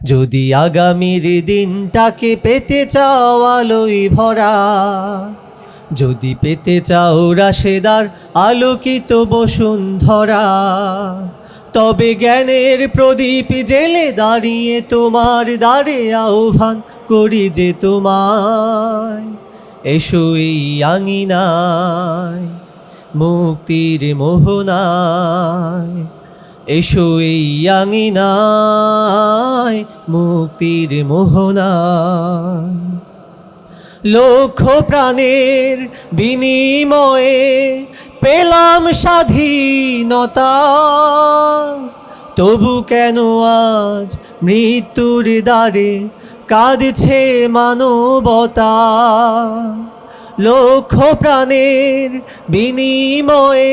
যদি আগামীর দিনটাকে পেতে চাও আলোই ভরা, যদি পেতে চাও রাশেদার আলোকিত বসুন্ধরা, তবে জ্ঞানের প্রদীপ জেলে দাঁড়িয়ে তোমার দ্বারে আহ্বান করি যে তোমায়। এসো এই আঙিনায়, মুক্তির মোহনায় এসো এই মুক্তির মোহনা লক্ষ প্রাণের বিনিময়ে পেলাম স্বাধীনতা তবু কেন আজ মৃত্যুর দ্বারে কাঁদছে মানবতা? লক্ষ প্রাণের বিনিময়ে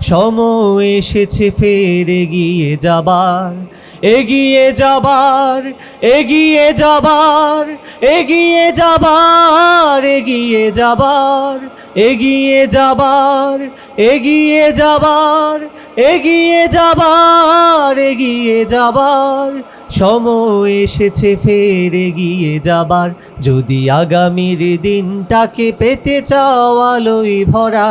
সময় এসেছে ফের এগিয়ে যাবার এগিয়ে যাবার এগিয়ে যাবার এগিয়ে যাবার এগিয়ে যাবার এগিয়ে যাবার এগিয়ে যাবার এগিয়ে যাবার এগিয়ে যাবার সময় এসেছে ফের এগিয়ে যাবার যদি আগামীর দিনটাকে পেতে চাও আলোয় ভরা